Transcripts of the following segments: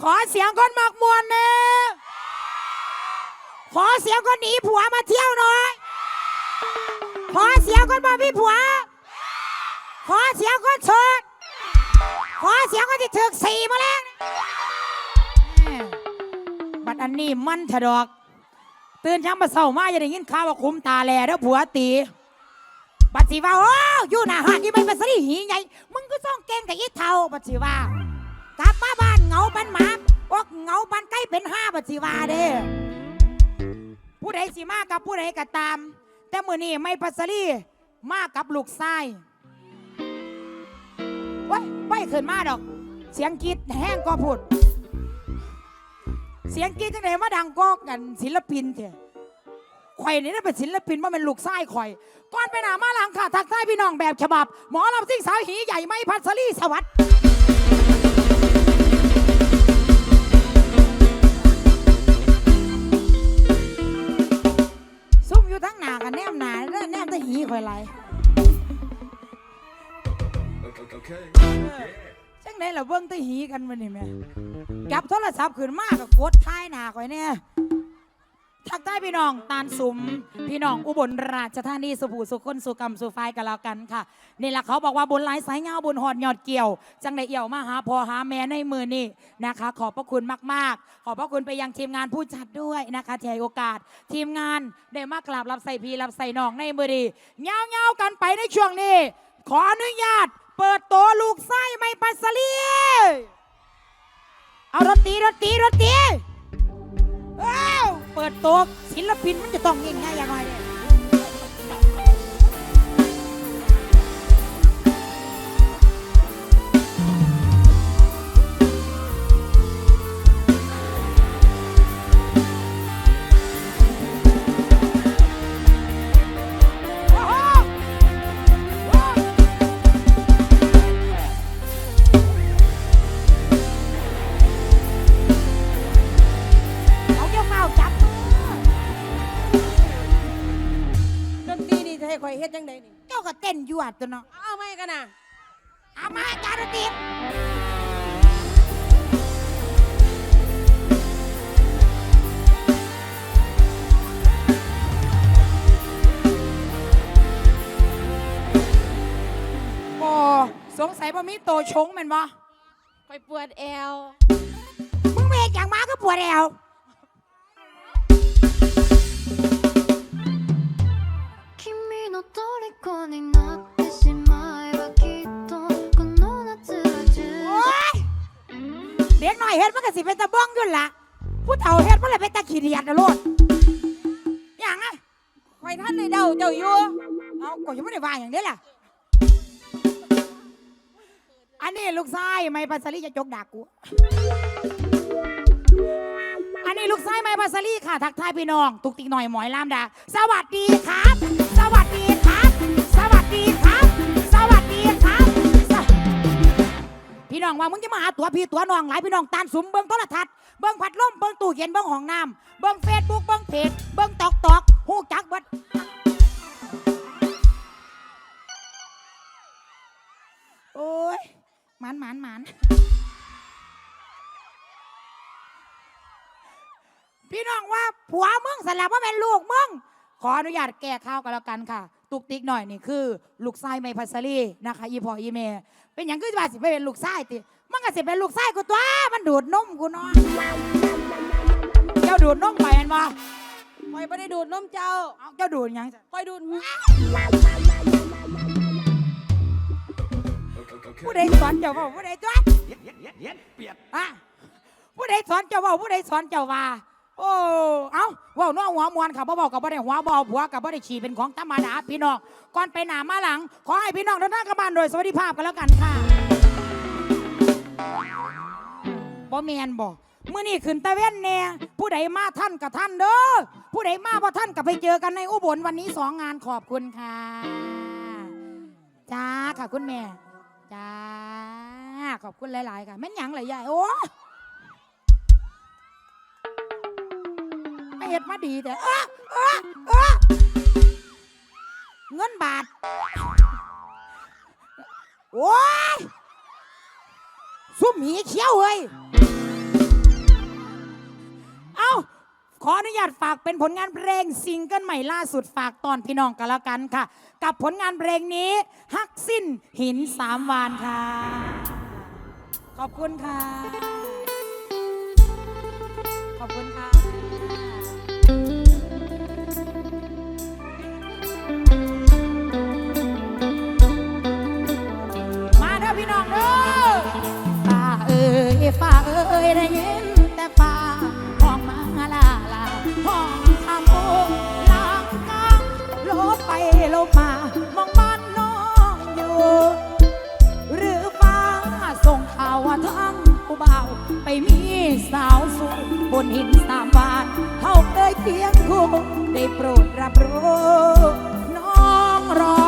ขอเสียงคนหมักมวนเน่ขอเสียงคนหนีผัวมาเที่ยวหน่อย ขอเสียงคนมาพี่ผัว ขอเสียงคนโสดขอเสียงคนที่ถึกสีมาแล้วบัดอันนี้มันถดอก ตื่นช้ามาเศร้ามาอย่าได้ยินข่าวว่าคุมตาแลเด้อผัวตีบัดสิว่าโอ้อยู่หน้าห้านที่มันเป็นสรีหีใหญ่มึงก็ต้องเก่งกับยี่เท่าบัดสิว่า กลับมาบ้านเหงาเป็นหมาอกเหงาปันใกล้เป็นห้าบัดสิวาเด้ผู้ใดสิมากับผู้ใดก็ตาม แต่มือนี้ไม่ปัสรีมากับลูกชายว้ยไม่ขึ้นมาดอก เสียงกรีดแห้งก็พูด เสียงกรีดจังไหนมาดังก็กันศิลปินเถอะข่อยนี่น่ะเป็นศิลปินว่าเป็นลูกชายข่อย ก่อนไปหนามาหลังค่ะทักทายพี่น้องแบบฉบับ หมอลำซิ่งสาวหีใหญ่ไม่พัสรีสวัสดิ์ ทั้งหนากันแนมหนาเด้อแนมแตะหีข่อยไหล Okay. จังไดล่ะเบิ่งแตะหีกันมื้อนี้แม่จับโทรศัพท์ขึ้นมาก็กดท้ายหน้าข่อยแน่ ทักทายพี่น้องตาลสุม พี่น้องอุบลราชธานีสุภูสุคนสุกรรมสุไฟกันแล้วกันค่ะ นี่แหละเขาบอกว่าบุญหลายสายเงาบุญหอดยอดเกี่ยว จังได้เอี่ยวมาหาพอหาแม่ในมือนี่นะคะ ขอบพระคุณมากๆ ขอบพระคุณไปยังทีมงานผู้จัดด้วยนะคะที่ให้โอกาส ทีมงานได้มากราบรับใส่พีรับใส่น้องในมือดีเงาเงากันไปในช่วงนี้ ขออนุญาต เปิดตัวลูกไส้ไม่ปัสลีเอาดนตรีดนตรีดนตรี เปิดตัวศิลปินมันจะต้องยิ่งใหญ่อย่างไร ก็เต้นยั่วตัวเนาะเอาไม่กันนะเอามาจานดนตรีโอ้สงสัยว่ามีโตชงแมันบ่ข่อยปวดแอว มึงเมกอย่างมาก็ปวดแอว 虜になってしまえばきっとこの夏は充 โอ้ยเด็กหน่อยเฮ็ดมันก็สิเป็นตะบ้องอยู่ละผู้เฒ่าเฮ็ดมันเลยเป็นตะขี้เดียดนะโลดอย่างอ่ะ ข่อยท่านในเดาเจ้าอยู่ เอาก็ยังไม่ได้ว่าอย่างนี้ล่ะ อันนี้ลูกชายไม่ปัสสลีจะจกดักกู อันนี้ลูกชายไม่ปัสสลีค่ะ ทักทายพี่น้อง ตุกติกหน่อยหมอยลามดา สวัสดีครับ สวัสดี พี่น้องว่ามึงจะมาหาตัวพี่ตัวน้องหลายพี่น้องตานสุมเบิ้งโทรทัศน์เบิ้งพัดลมเบิ้งตู้เย็นเบิ้งห้องน้ำเบิ้งเฟซบุ๊กเบิ้งเพจเบิ้งตอกตอกหูจักเบิดโอ้ยหมันหมันหมันพี่น้องว่าผัวมึงสลับว่าเป็นลูกมึง ขออนุญาตแก้ข้าวกันแล้วกันค่ะ ตุกติกหน่อยนี่คือ ลูกไส้ไม่พัสลีนะคะอีพออีเมเป็นอย่างคือว่าสิไปเป็นลูกไส้ติมันก็สิเป็นลูกไส้กูตัวมันดูดนมกูเนาะเจ้าดูดนมไปแมันบ่ข่อยไม่ได้ดูดนมเจ้าเอาเจ้าดูดหยังจ้ะข่อยดูด Okay. ผู้ใดสอนเจ้าว่าผู้ใดจ้ะอะผู้ใดสอนเจ้าเว่าผู้ใดสอนเจ้าว่า โอ้เอ้าเว่าน้อหัวมวนค่ะบ่บอกกับบ่ได้หัวบอผัวกับบ่ได้ฉี่เป็นของธรรมดาพี่น้องก่อนไปหนามาหลัง ขอให้พี่น้องเดินทากลับบ้านโดยสวัสดิภาพกันแล้วกันค่ะบ่แมนบ่มื้อนี้ขึ้นตะเว้นแน่ผู้ใดมาท่านกับท่านเด้อผู้ใดมาบ่ท่านกับไปเจอกันในอุบลวันนี้สองงานขอบคุณค่ะจ้าค่ะคุณแม่จ้าขอบคุณหลาย ๆ ค่ะแม่นหยังหลายยายโอ้ เหตุมาดีแต่เออเออเงินบาท โอ้ยซุ่มหีเขี้ยวเว้ย เอาขออนุญาตฝากเป็นผลงานเพลงซิงเกิลใหม่ล่าสุดฝากตอนพี่น้องกันแล้วกันค่ะ กับผลงานเพลงนี้ฮักสิ้นหินสามวานค่ะ ขอบคุณค่ะ ขอบคุณค่ะ ฟ้าเอ้ยได้ยินแต่ฟ้าห้องมาลาลาห้องทำโอ้ลางกางลบไปลบมามองบ้านน้องอยู่ หรือฟ้าส่งข่าวว่าทั้งผู้บ่าวไปมีสาวสูงบนหินสามบาทเขาเคยเพียงคู่ได้โปรดรับรู้น้องรอ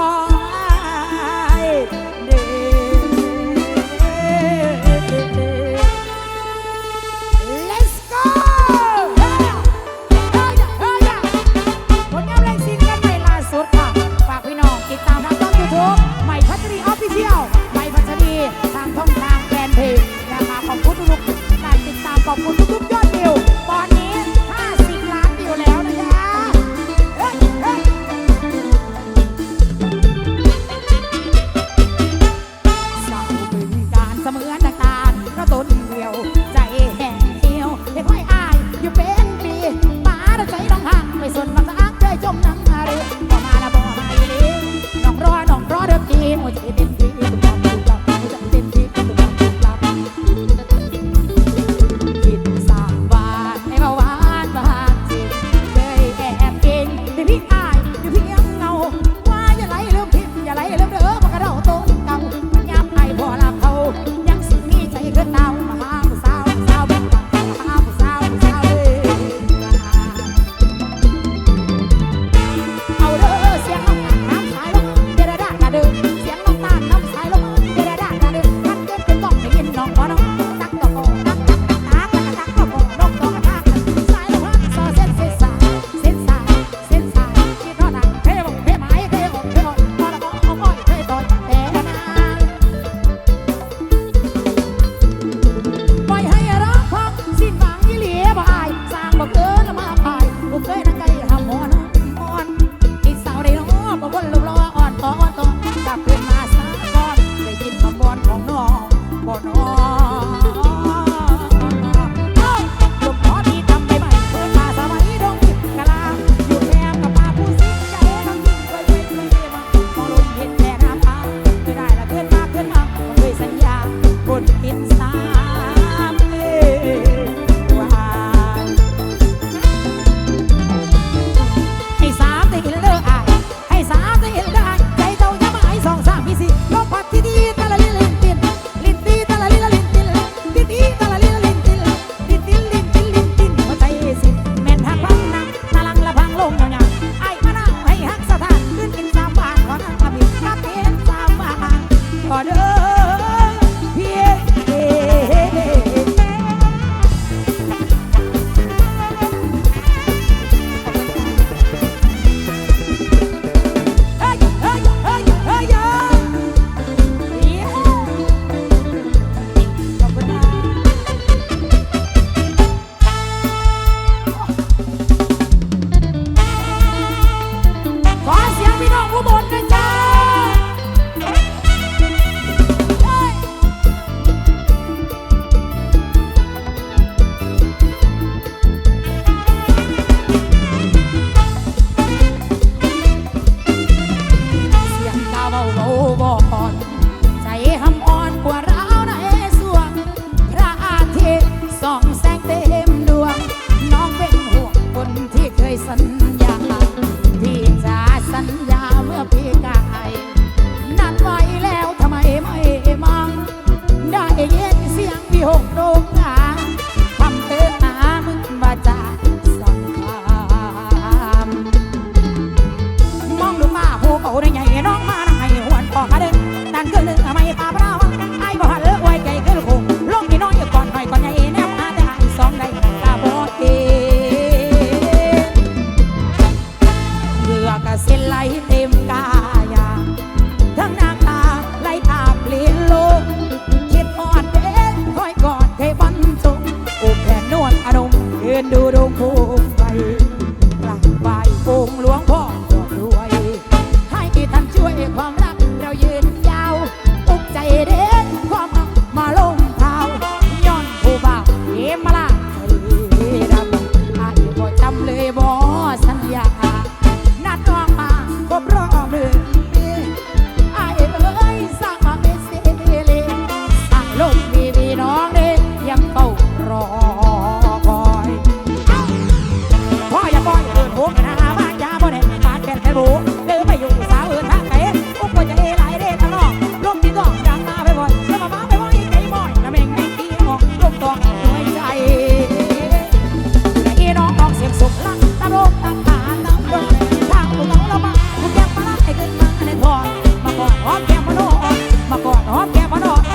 มากอนหอมแก้มมาดอน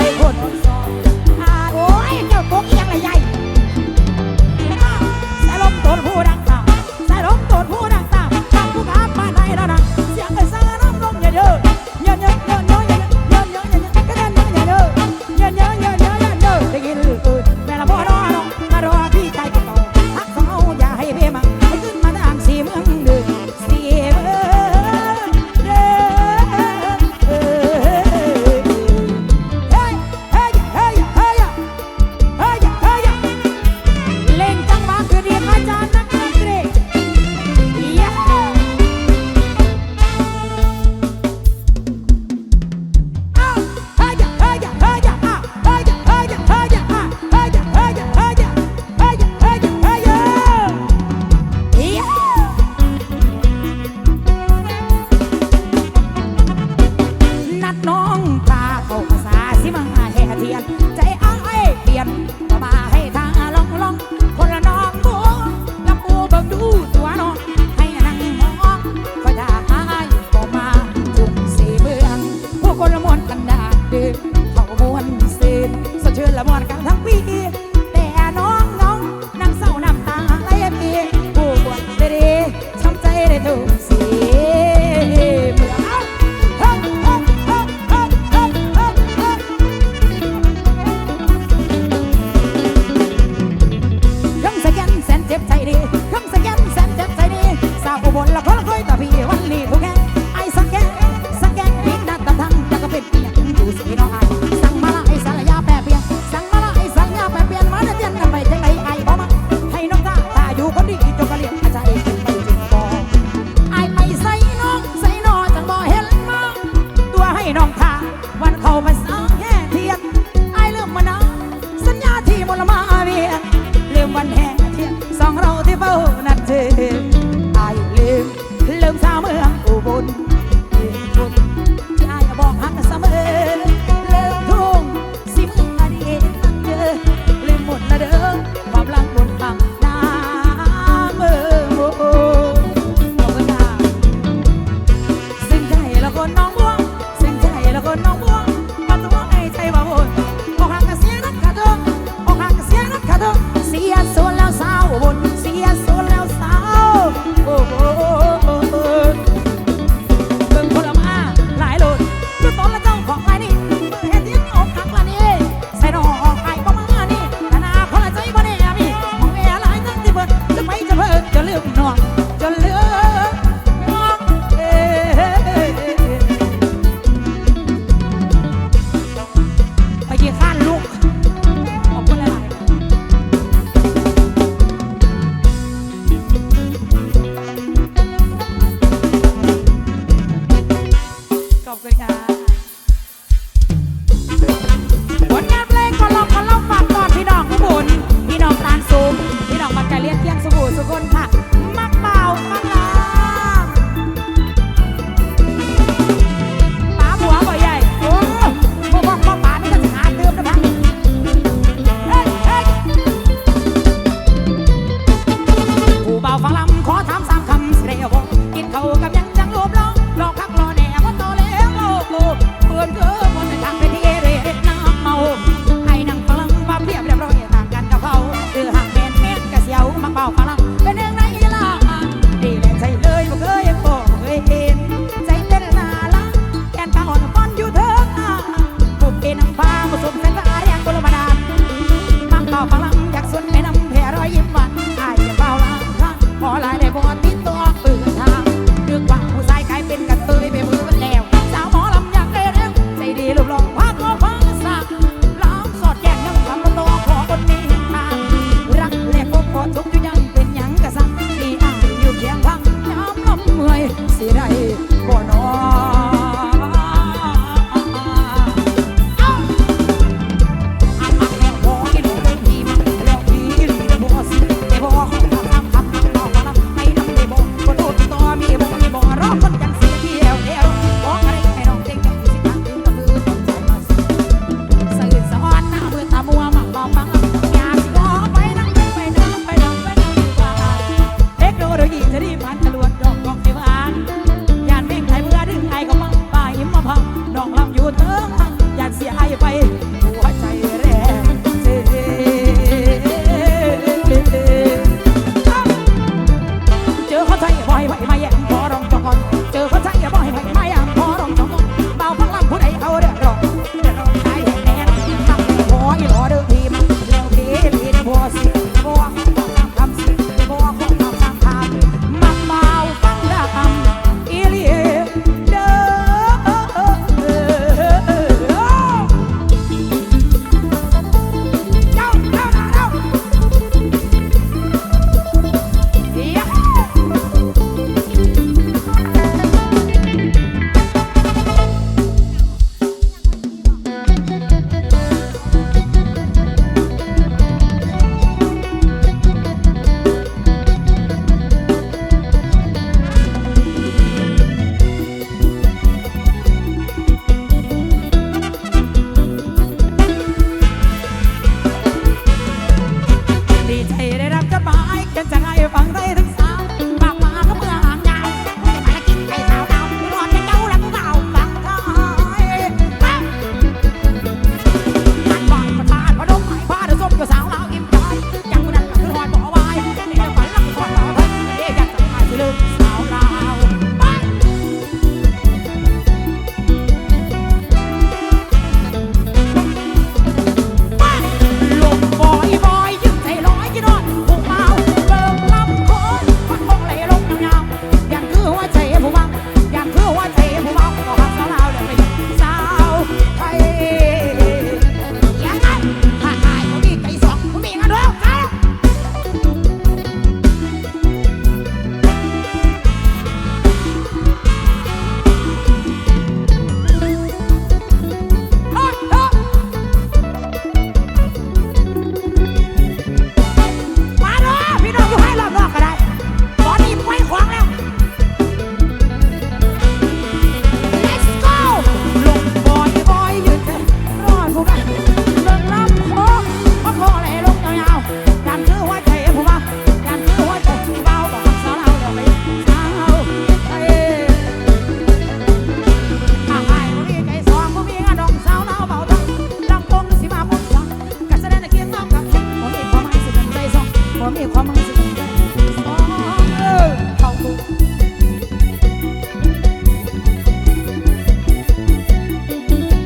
ผลงานเพลงคนลองคนเล่าฝากตอนพี่น้องทุกคนพี่น้องตานสูงพี่น้องมาไกลเลี้ยงเที่ยงสุขุสุกคนค่ะ